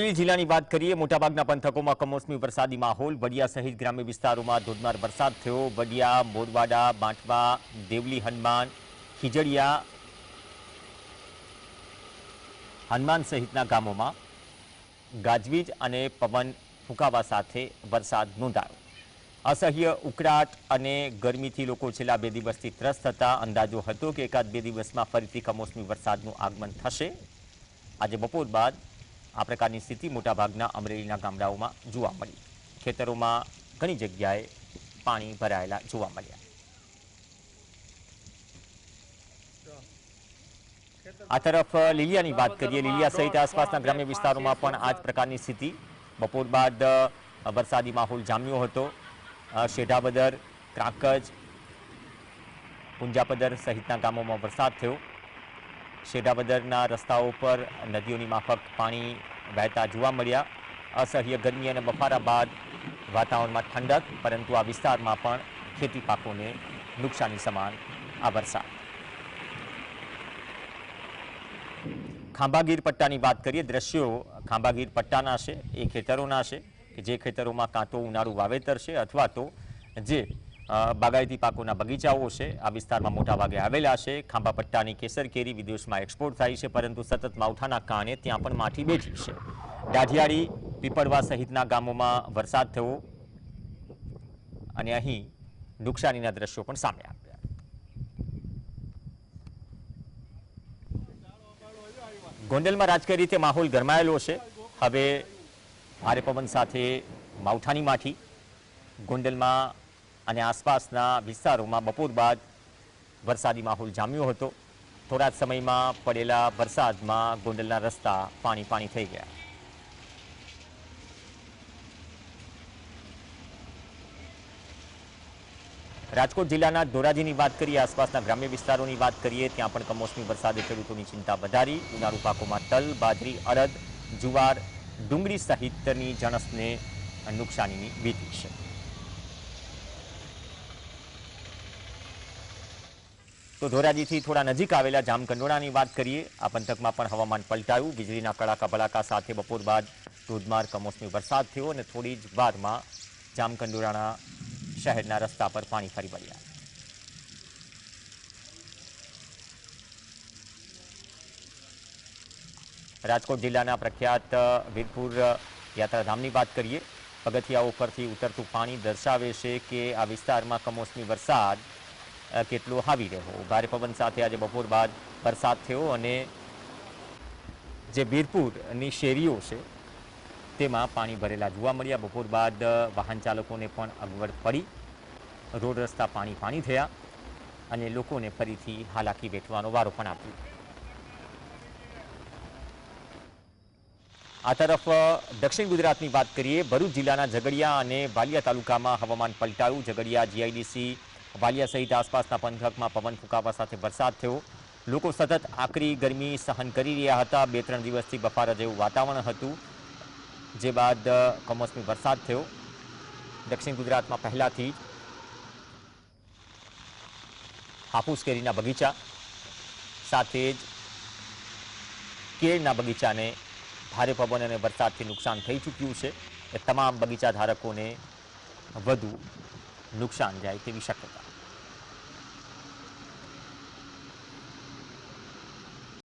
જિલ્લાની વાત કરીએ, મોટાભાગના પંથકોમાં કમોસમી વરસાદી માહોલ. વડિયા સહિત ગ્રામ્ય વિસ્તારોમાં ધોધમાર વરસાદ થયો. વડિયા, મોરવાડા, બાંટવા, દેવલી હનુમાન, ખીજડીયા, હનુમાન સહિતના ગામોમાં ગાજવીજ અને પવન ફૂંકાવા સાથે વરસાદ નોંધાયો. અસહ્ય ઉકળાટ અને ગરમીથી લોકો છેલ્લા બે દિવસથી ત્રસ્ત હતા. અંદાજો હતો કે એકાદ બે દિવસમાં ફરીથી કમોસમી વરસાદનું આગમન થશે. આજે બપોર બાદ આ પ્રકારની સ્થિતિ મોટાભાગના અમરેલીના ગામડાઓમાં જોવા મળી. ખેતરોમાં ઘણી જગ્યાએ પાણી ભરાયેલા જોવા મળ્યા. આ તરફ લીલિયાની વાત કરીએ. લીલિયા સહિત આસપાસના ગ્રામ્ય વિસ્તારોમાં પણ આ જ પ્રકારની સ્થિતિ. બપોર બાદ વરસાદી માહોલ જામ્યો હતો. શેઢાબદર, ક્રાંકજ પુંજાપદર સહિતના ગામોમાં વરસાદ થયો. શેઢાબદરના રસ્તાઓ પર નદીઓની માફક પાણી વહેતા જોવા મળ્યા. અસહ્ય ગરમી અને બફારા બાદ વાતાવરણમાં ઠંડક, પરંતુ આ વિસ્તારમાં પણ ખેતી પાકોને નુકસાની સમાન આ વરસાદ. ખાંભાગીર પટ્ટાની વાત કરીએ, દ્રશ્યો ખાંભાગીર પટ્ટાના છે, એ ખેતરોના છે, કે જે ખેતરોમાં કાં તો ઉનાળુ વાવેતર છે અથવા તો જે બાગાયતી પાકોના બગીચાઓ છે. આ વિસ્તારમાં મોટા ભાગે આવેલા છે. ખાંભા પટ્ટાની કેસર કેરી વિદેશમાં એક્સપોર્ટ થાય છે, પરંતુ સતત માવઠાના કારણે ત્યાં પણ માઠી બેઠી છે. દાઢિયાળી પીપળવા સહિતના ગામોમાં વરસાદ થયો અને અહીં નુકસાનીના દ્રશ્યો પણ સામે આવ્યા. ગોંડલમાં રાજકીય રીતે માહોલ ગરમાયેલો છે. હવે ભારે પવન સાથે માવઠાની માઠી. ગોંડલમાં અને આસપાસના વિસ્તારોમાં બપોર બાદ વરસાદી માહોલ જામ્યો હતો. થોડા સમયમાં પડેલા વરસાદમાં ગોંડલના રસ્તા પાણી પાણી થઈ ગયા. રાજકોટ જિલ્લાના ધોરાજીની વાત કરીએ, આસપાસના ગ્રામ્ય વિસ્તારોની વાત કરીએ, ત્યાં પણ કમોસમી વરસાદે ખેડૂતોની ચિંતા વધારી. ઉનાળુ પાકોમાં તલ, બાજરી અડદ જુવાર, ડુંગળી સહિતની જણસને નુકસાનીની વીતી છે. તો ધોરાજીથી થોડા નજીક આવેલા જામકંડોળાની વાત કરીએ. આ પંથકમાં પણ હવામાન પલટાયું. વીજળીના કડાકા ભડાકા સાથે બપોર બાદ ધોધમાર કમોસમી વરસાદ થયો અને થોડી જ વારમાં જામકંડોળાના શહેરના રસ્તા પર પાણી ફરી વળ્યા. રાજકોટ જિલ્લાના પ્રખ્યાત વીરપુર યાત્રાધામની વાત કરીએ. પગથિયા ઉપરથી ઉતરતું પાણી દર્શાવે છે કે આ વિસ્તારમાં કમોસમી વરસાદ કેટલો હાવી રહ્યો. ભારે પવન સાથે આજે બપોર બાદ વરસાદ થયો અને જે વીરપુરની શેરીઓ છે, તેમાં પાણી ભરેલા જોવા મળ્યા. બપોર બાદ વાહન ચાલકોને પણ અગવડ પડી. રોડ રસ્તા પાણી પાણી થયા અને લોકોને ફરીથી હાલાકી વેઠવાનો વારો પણ આપ્યો આ તરફ દક્ષિણ ગુજરાતની વાત કરીએ, ભરૂચ જિલ્લાના ઝઘડિયા અને વાલિયા તાલુકામાં હવામાન પલટાયું. ઝઘડિયા જીઆઈડીસી વાલિયા સહિત આસપાસના પંથકમાં પવન ફૂંકાવા સાથે વરસાદ થયો. લોકો સતત આકરી ગરમી સહન કરી રહ્યા હતા. બે ત્રણ દિવસથી બફારા જેવું વાતાવરણ હતું, જે બાદ કમોસમી વરસાદ થયો. દક્ષિણ ગુજરાતમાં પહેલાથી હાફૂસ કેરીના બગીચા, સાથે જ કેળના બગીચાને ભારે પવન અને વરસાદથી નુકસાન થઈ ચૂક્યું છે. એ તમામ બગીચા ધારકોને વધુ નુકસાન જાય તેવી શક્યતા.